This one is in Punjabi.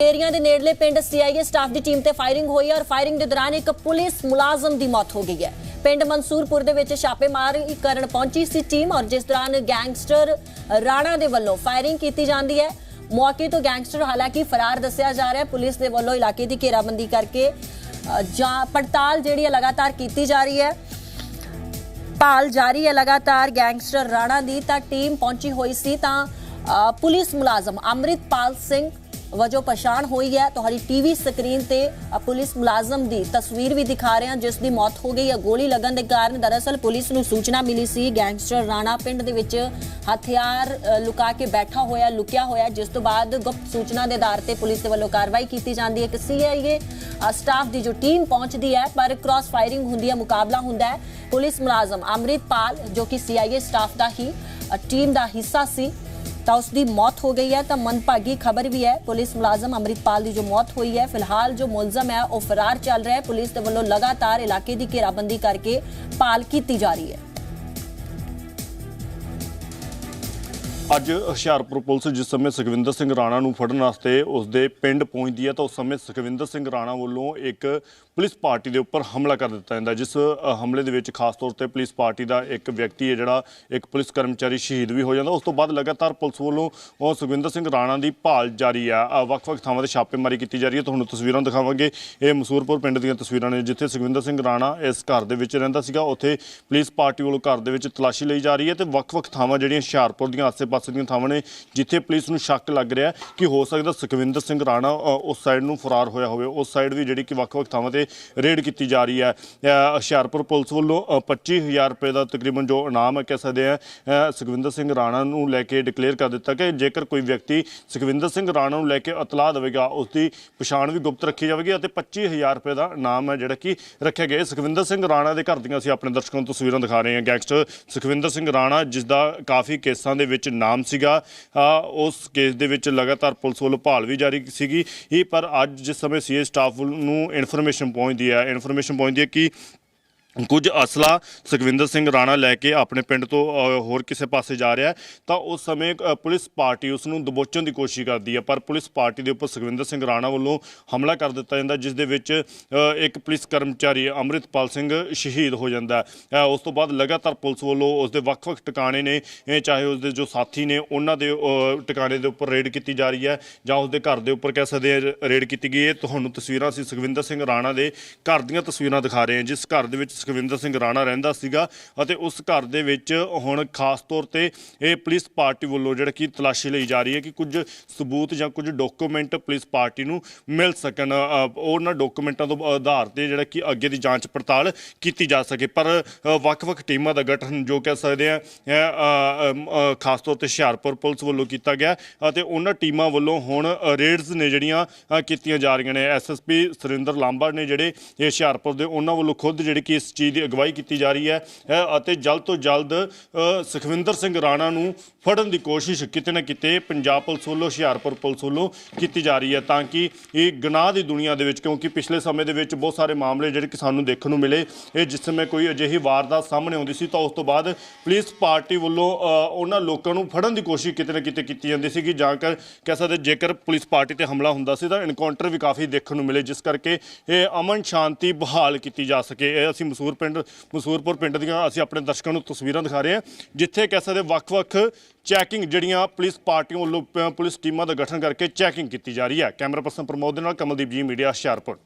ਏਰੀਆ ਦੇ ਨੇੜਲੇ ਪਿੰਡ ਸੀਆਈਏ ਸਟਾਫ ਦੀ ਟੀਮ ਤੇ ਫਾਇਰਿੰਗ ਹੋਈ ਹੈ ਔਰ ਫਾਇਰਿੰਗ ਦੇ ਦੌਰਾਨ ਇੱਕ ਪੁਲਿਸ ਮੁਲਾਜ਼ਮ ਦੀ ਮੌਤ ਹੋ ਗਈ ਹੈ। ਪਿੰਡ ਮਨਸੂਰਪੁਰ ਦੇ ਵਿੱਚ ਛਾਪੇਮਾਰੀ ਕਰਨ ਪਹੁੰਚੀ ਸੀ ਟੀਮ ਔਰ ਜਿਸ ਦੌਰਾਨ ਗੈਂਗਸਟਰ ਰਾਣਾ ਦੇ ਵੱਲੋਂ ਫਾਇਰਿੰਗ ਕੀਤੀ ਜਾਂਦੀ ਹੈ। ਮੌਕੇ ਤੋਂ ਗੈਂਗਸਟਰ ਹਾਲਾਂਕਿ ਫਰਾਰ ਦੱਸਿਆ ਜਾ ਰਿਹਾ ਹੈ। ਪੁਲਿਸ ਦੇ ਵੱਲੋਂ ਇਲਾਕੇ ਦੀ ਘੇਰਾਬੰਦੀ ਕਰਕੇ ਜਾਂ ਪੜਤਾਲ ਜਿਹੜੀ ਹੈ ਲਗਾਤਾਰ ਕੀਤੀ ਜਾ ਰਹੀ ਹੈ। ਭਾਲ ਜਾਰੀ ਹੈ ਲਗਾਤਾਰ ਗੈਂਗਸਟਰ ਰਾਣਾ ਦੀ ਤਾਂ ਟੀਮ ਪਹੁੰਚੀ ਹੋਈ ਸੀ ਤਾਂ ਪੁਲਿਸ ਮੁਲਾਜ਼ਮ ਅੰਮ੍ਰਿਤਪਾਲ ਸਿੰਘ ਵਜੋਂ ਪਛਾਣ ਹੋਈ ਹੈ। ਤੁਹਾਡੀ ਟੀਵੀ ਸਕਰੀਨ ਤੇ ਪੁਲਿਸ ਮੁਲਾਜ਼ਮ ਦੀ ਤਸਵੀਰ ਵੀ ਦਿਖਾ ਰਹੇ ਹਾਂ, ਜਿਸ ਦੀ ਮੌਤ ਹੋ ਗਈ ਹੈ। ਗੋਲੀ ਲੱਗਣ ਦੇ ਕਾਰਨ ਦਰਅਸਲ ਪੁਲਿਸ ਨੂੰ ਸੂਚਨਾ ਮਿਲੀ ਸੀ, ਗੈਂਗਸਟਰ ਰਾਣਾ ਪਿੰਡ ਦੇ ਵਿੱਚ ਹਥਿਆਰ ਲੁਕਾ ਕੇ ਬੈਠਾ ਹੋਇਆ, ਲੁਕਿਆ ਹੋਇਆ ਜਿਸ ਤੋਂ ਬਾਅਦ ਗੁਪਤ ਸੂਚਨਾ ਦੇ ਆਧਾਰ ਤੇ ਪੁਲਿਸ ਦੇ ਵੱਲੋਂ ਕਾਰਵਾਈ ਕੀਤੀ ਜਾਂਦੀ ਹੈ। ਕਿ ਸੀਆਈਏ ਸਟਾਫ ਦੀ ਜੋ ਟੀਮ ਪਹੁੰਚਦੀ ਹੈ, ਪਰ ਕ੍ਰਾਸ ਫਾਇਰਿੰਗ ਹੁੰਦੀ ਹੈ, ਮੁਕਾਬਲਾ ਹੁੰਦਾ ਹੈ। ਪੁਲਿਸ ਮੁਲਾਜ਼ਮ ਅੰਮ੍ਰਿਤਪਾਲ, ਜੋ ਕਿ ਸੀਆਈਏ ਸਟਾਫ ਦਾ ਹੀ ਟੀਮ ਦਾ ਹਿੱਸਾ ਸੀ ਤਾਂ ਉਸ ਦੀ ਮੌਤ ਹੋ ਗਈ ਹੈ ਤਾਂ ਮਨਭਾਗੀ ਖਬਰ ਵੀ ਹੈ ਪੁਲਿਸ ਮੁਲਾਜ਼ਮ ਅੰਮ੍ਰਿਤਪਾਲ ਦੀ ਜੋ ਮੌਤ ਹੋਈ ਹੈ ਫਿਲਹਾਲ ਜੋ ਮੁਲਜ਼ਮ ਹੈ ਉਹ ਫਰਾਰ ਚੱਲ ਰਿਹਾ ਹੈ ਪੁਲਿਸ ਦੇ ਵੱਲੋਂ ਲਗਾਤਾਰ ਇਲਾਕੇ ਦੀ ਘੇਰਾਬੰਦੀ ਕਰਕੇ ਭਾਲ ਕੀਤੀ ਜਾ ਰਹੀ ਹੈ ਅੱਜ ਹੁਸ਼ਿਆਰਪੁਰ ਪੁਲਿਸ ਜਿਸ ਸਮੇਂ ਸੁਖਵਿੰਦਰ ਸਿੰਘ ਰਾਣਾ ਨੂੰ ਫੜਨ ਵਾਸਤੇ ਉਸਦੇ ਪਿੰਡ ਪਹੁੰਚਦੀ ਹੈ ਤਾਂ ਉਸ ਸਮੇਂ ਸੁਖਵਿੰਦਰ ਸਿੰਘ ਰਾਣਾ ਵੱਲੋਂ ਇੱਕ ਪੁਲਿਸ ਪਾਰਟੀ ਦੇ ਉੱਪਰ ਹਮਲਾ ਕਰ ਦਿੱਤਾ ਜਾਂਦਾ ਜਿਸ ਹਮਲੇ ਦੇ ਵਿੱਚ ਖਾਸ ਤੌਰ ਤੇ ਪੁਲਿਸ ਪਾਰਟੀ ਦਾ ਇੱਕ ਵਿਅਕਤੀ ਹੈ ਜਿਹੜਾ ਇੱਕ ਪੁਲਿਸ ਕਰਮਚਾਰੀ ਸ਼ਹੀਦ ਵੀ ਹੋ ਜਾਂਦਾ। ਉਸ ਤੋਂ ਬਾਅਦ ਲਗਾਤਾਰ ਪੁਲਿਸ ਵੱਲੋਂ ਉਹ ਸੁਖਵਿੰਦਰ ਸਿੰਘ ਰਾਣਾ ਦੀ ਭਾਲ ਜਾਰੀ ਆ ਵੱਖ-ਵੱਖ ਥਾਵਾਂ ਤੇ ਛਾਪੇਮਾਰੀ ਕੀਤੀ ਜਾ ਰਹੀ ਹੈ। ਤੁਹਾਨੂੰ ਤਸਵੀਰਾਂ ਦਿਖਾਵਾਂਗੇ। ਇਹ ਮਸੂਰਪੁਰ ਪਿੰਡ ਦੀਆਂ ਤਸਵੀਰਾਂ ਨੇ, ਜਿੱਥੇ ਸੁਖਵਿੰਦਰ ਸਿੰਘ ਰਾਣਾ ਇਸ ਘਰ ਦੇ ਵਿੱਚ ਰਹਿੰਦਾ ਸੀਗਾ। ਉੱਥੇ ਪੁਲਿਸ ਪਾਰਟੀ ਵੱਲੋਂ ਘਰ ਦੇ ਵਿੱਚ ਤਲਾਸ਼ੀ ਲਈ ਜਾ ਰਹੀ ਹੈ ਤੇ ਵੱਖ-ਵੱਖ ਥਾਵਾਂ ਜਿਹੜੀਆਂ ਹੁਸ਼ਿਆਰਪੁਰ ਦੀਆਂ ਆਸੇ ਪਾਸੇ ਦੀਆਂ ਥਾਵਾਂ ਨੇ ਜਿੱਥੇ ਪੁਲਿਸ ਨੂੰ ਸ਼ੱਕ ਲੱਗ ਰਿਹਾ ਕਿ ਹੋ ਸਕਦਾ ਸੁਖਵਿੰਦਰ ਸਿੰਘ ਰਾਣਾ ਉਸ ਸਾਈਡ ਨੂੰ ਫਰਾਰ ਹੋਇਆ ਹੋਵੇ। ਉਸ ਸਾਈਡ ਵੀ ਜਿਹੜੀ ਕਿ ਵੱਖ-ਵੱਖ ਥਾਵਾਂ ਤੇ ਰੇਡ ਕੀਤੀ ਜਾ ਰਹੀ ਹੈ। ਹੁਸ਼ਿਆਰਪੁਰ ਪੁਲਿਸ ਵੱਲੋਂ ਅ, 25000 ਰੁਪਏ ਦਾ ਤਕਰੀਬਨ ਜੋ ਇਨਾਮ ਹੈ ਕਹਿ ਸਕਦੇ ਆ ਸੁਖਵਿੰਦਰ ਸਿੰਘ ਰਾਣਾ ਨੂੰ ਲੈ ਕੇ ਡਿਕਲੇਅਰ ਕਰ ਦਿੱਤਾ ਕਿ ਜੇਕਰ ਕੋਈ ਵਿਅਕਤੀ ਸੁਖਵਿੰਦਰ ਸਿੰਘ ਰਾਣਾ ਨੂੰ ਲੈ ਕੇ ਇਤਲਾਹ ਦੇਵੇਗਾ ਉਸ ਦੀ ਪਛਾਣ ਵੀ ਗੁਪਤ ਰੱਖੀ ਜਾਵੇਗੀ ਅਤੇ 25000 ਰੁਪਏ ਦਾ ਇਨਾਮ ਹੈ ਜਿਹੜਾ ਕਿ ਰੱਖਿਆ ਗਿਆ। ਸੁਖਵਿੰਦਰ ਸਿੰਘ ਰਾਣਾ ਦੇ ਘਰ ਦੀਆਂ ਅਸੀਂ ਆਪਣੇ ਦਰਸ਼ਕਾਂ ਨੂੰ ਤਸਵੀਰਾਂ ਦਿਖਾ ਰਹੇ ਹਾਂ। ਗੈਂਗਸਟਰ ਸੁਖਵਿੰਦਰ ਸਿੰਘ ਰਾਣਾ ਜਿਸ ਦਾ ਕਾਫੀ ਕੇਸਾਂ ਦੇ ਵਿੱਚ ਨਾਮ ਸੀਗਾ। ਉਸ ਕੇਸ ਦੇ ਵਿੱਚ ਲਗਾਤਾਰ ਪੁਲਿਸ ਵੱਲੋਂ ਭਾਲ ਵੀ ਜਾਰੀ ਸੀਗੀ। ਇਹ ਪਰ ਅੱਜ ਜਿਸ ਸਮੇਂ ਸੀਏ ਸਟਾਫ ਨੂੰ ਇਨਫੋਰਮੇਸ਼ਨ ਪਹੁੰਚਦੀ ਹੈ, ਇਨਫੋਰਮੇਸ਼ਨ ਪਹੁੰਚਦੀ ਹੈ ਕਿ ਕੁਝ ਅਸਲਾ ਸੁਖਵਿੰਦਰ ਸਿੰਘ ਰਾਣਾ ਲੈ ਕੇ ਆਪਣੇ ਪਿੰਡ ਤੋਂ ਹੋਰ ਕਿਸੇ ਪਾਸੇ ਜਾ ਰਿਹਾ ਤਾਂ ਉਸ ਸਮੇਂ ਪੁਲਿਸ ਪਾਰਟੀ ਉਸ ਨੂੰ ਦਬੋਚਣ ਦੀ ਕੋਸ਼ਿਸ਼ ਕਰਦੀ ਹੈ, ਪਰ ਪੁਲਿਸ ਪਾਰਟੀ ਦੇ ਉੱਪਰ ਸੁਖਵਿੰਦਰ ਸਿੰਘ ਰਾਣਾ ਵੱਲੋਂ ਹਮਲਾ ਕਰ ਦਿੱਤਾ ਜਾਂਦਾ ਜਿਸ ਦੇ ਵਿੱਚ ਇੱਕ ਪੁਲਿਸ ਕਰਮਚਾਰੀ ਅੰਮ੍ਰਿਤਪਾਲ ਸਿੰਘ ਸ਼ਹੀਦ ਹੋ ਜਾਂਦਾ ਉਸ ਤੋਂ ਬਾਅਦ ਲਗਾਤਾਰ ਪੁਲਿਸ ਵੱਲੋਂ ਉਸ ਦੇ ਵੱਖ-ਵੱਖ ਟਿਕਾਣੇ ਨੇ ਚਾਹੇ ਉਸ ਦੇ ਜੋ ਸਾਥੀ ਨੇ, ਉਹਨਾਂ ਦੇ ਟਿਕਾਣੇ ਦੇ ਉੱਪਰ ਰੇਡ ਕੀਤੀ ਜਾ ਰਹੀ ਹੈ, ਜਾਂ ਉਸ ਦੇ ਘਰ ਦੇ ਉੱਪਰ ਕਹਿ ਸਕਦੇ ਹਾਂ, ਰੇਡ ਕੀਤੀ ਗਈ ਹੈ। ਤੁਹਾਨੂੰ ਤਸਵੀਰਾਂ ਅਸੀਂ ਸੁਖਵਿੰਦਰ ਸਿੰਘ ਰਾਣਾ ਦੇ ਘਰ ਦੀਆਂ ਤਸਵੀਰਾਂ ਦਿਖਾ ਰਹੇ ਹਾਂ, ਜਿਸ ਘਰ ਦੇ ਵਿੱਚ ਸੁਖਵਿੰਦਰ ਸਿੰਘ ਰਾਣਾ ਰਹਿੰਦਾ ਸੀਗਾ ਅਤੇ ਉਸ ਘਰ ਦੇ ਵਿੱਚ ਹੁਣ ਖਾਸ ਤੌਰ ਤੇ ਇਹ ਪੁਲਿਸ ਪਾਰਟੀ ਵੱਲੋਂ ਜਿਹੜਾ ਕਿ ਤਲਾਸ਼ੀ ਲਈ ਜਾ ਰਹੀ ਹੈ ਕਿ ਕੁਝ ਸਬੂਤ ਜਾਂ ਕੁਝ ਡਾਕੂਮੈਂਟ ਪੁਲਿਸ ਪਾਰਟੀ ਨੂੰ ਮਿਲ ਸਕਣ। ਉਹਨਾਂ ਡਾਕੂਮੈਂਟਾਂ ਤੋਂ ਆਧਾਰ ਤੇ ਜਿਹੜਾ ਕਿ ਅੱਗੇ ਦੀ ਜਾਂਚ ਪੜਤਾਲ ਕੀਤੀ ਜਾ ਸਕੇ। ਪਰ ਵੱਖ-ਵੱਖ ਟੀਮਾਂ ਦਾ ਗਠਨ ਜੋ ਕਹਿ ਸਕਦੇ ਆ ਖਾਸ ਤੌਰ ਤੇ ਹੁਸ਼ਿਆਰਪੁਰ ਪੁਲਿਸ ਵੱਲੋਂ ਕੀਤਾ ਗਿਆ ਅਤੇ ਉਹਨਾਂ ਟੀਮਾਂ ਵੱਲੋਂ ਹੁਣ ਰੇਡਸ ਨੇ ਜਿਹੜੀਆਂ ਕੀਤੀਆਂ ਜਾ ਰਹੀਆਂ ਨੇ। ਐਸਐਸਪੀ ਸੁਰਿੰਦਰ ਲਾਂਬਾ ਨੇ ਜਿਹੜੇ ਇਹ ਹੁਸ਼ਿਆਰਪੁਰ ਦੇ ਉਹਨਾਂ ਵੱਲੋਂ ਖੁਦ ਜਿਹੜੀ ਕਿ ਇਸ ਚੀਜ਼ ਦੀ ਅਗਵਾਈ ਕੀਤੀ ਜਾ ਰਹੀ ਹੈ ਅਤੇ ਜਲਦ ਤੋਂ ਜਲਦ ਸੁਖਵਿੰਦਰ ਸਿੰਘ ਰਾਣਾ ਨੂੰ ਫੜਨ ਦੀ ਕੋਸ਼ਿਸ਼ ਕਿਤੇ ਨਾ ਕਿਤੇ ਪੰਜਾਬ ਪੁਲਿਸ ਵੱਲੋਂ, ਹੁਸ਼ਿਆਰਪੁਰ ਪੁਲਿਸ ਵੱਲੋਂ ਕੀਤੀ ਜਾ ਰਹੀ ਹੈ ਤਾਂ ਕਿ ਇਹ ਗਨਾਹ ਦੀ ਦੁਨੀਆ ਦੇ ਵਿੱਚ, ਕਿਉਂਕਿ ਪਿਛਲੇ ਸਮੇਂ ਦੇ ਵਿੱਚ ਬਹੁਤ ਸਾਰੇ ਮਾਮਲੇ ਜਿਹੜੇ ਕਿ ਸਾਨੂੰ ਦੇਖਣ ਨੂੰ ਮਿਲੇ, ਇਹ ਜਿਸ ਸਮੇਂ ਕੋਈ ਅਜਿਹੀ ਵਾਰਦਾਤ ਸਾਹਮਣੇ ਆਉਂਦੀ ਸੀ ਤਾਂ ਉਸ ਤੋਂ ਬਾਅਦ ਪੁਲਿਸ ਪਾਰਟੀ ਵੱਲੋਂ ਉਹਨਾਂ ਲੋਕਾਂ ਨੂੰ ਫੜਨ ਦੀ ਕੋਸ਼ਿਸ਼ ਕਿਤੇ ਨਾ ਕਿਤੇ ਕੀਤੀ ਜਾਂਦੀ ਸੀ ਕਿ ਜਾਂ ਕਰ ਕਹਿ ਸਕਦੇ ਜੇਕਰ ਪੁਲਿਸ ਪਾਰਟੀ ਤੇ ਹਮਲਾ ਹੁੰਦਾ ਸੀ ਤਾਂ ਐਨਕਾਊਂਟਰ ਵੀ ਕਾਫੀ ਦੇਖਣ ਨੂੰ ਮਿਲੇ, ਜਿਸ ਕਰਕੇ ਇਹ ਅਮਨ ਸ਼ਾਂਤੀ ਬਹਾਲ ਕੀਤੀ ਜਾ ਸਕੇ, ਇਹ ਅਸੀਂ ਮਸੂਰ ਪਿੰਡ, ਮਸੂਰਪੁਰ ਪਿੰਡ ਦੀਆਂ ਅਸੀਂ ਆਪਣੇ ਦਰਸ਼ਕਾਂ ਨੂੰ ਤਸਵੀਰਾਂ ਦਿਖਾ ਰਹੇ ਹਾਂ, ਜਿੱਥੇ ਕਹਿ ਸਕਦੇ ਵੱਖ-ਵੱਖ ਚੈਕਿੰਗ ਜਿਹੜੀਆਂ ਪੁਲਿਸ ਪਾਰਟੀਆਂ ਵੱਲੋਂ ਪ- ਪੁਲਿਸ ਟੀਮਾਂ ਦਾ ਗਠਨ ਕਰਕੇ ਚੈਕਿੰਗ ਕੀਤੀ ਜਾ ਰਹੀ ਹੈ। ਕੈਮਰਾ ਪਰਸਨ ਪ੍ਰਮੋਦ ਦੇ ਨਾਲ ਕਮਲਦੀਪ ਜੀ, ਮੀਡੀਆ ਹੁਸ਼ਿਆਰਪੁਰ।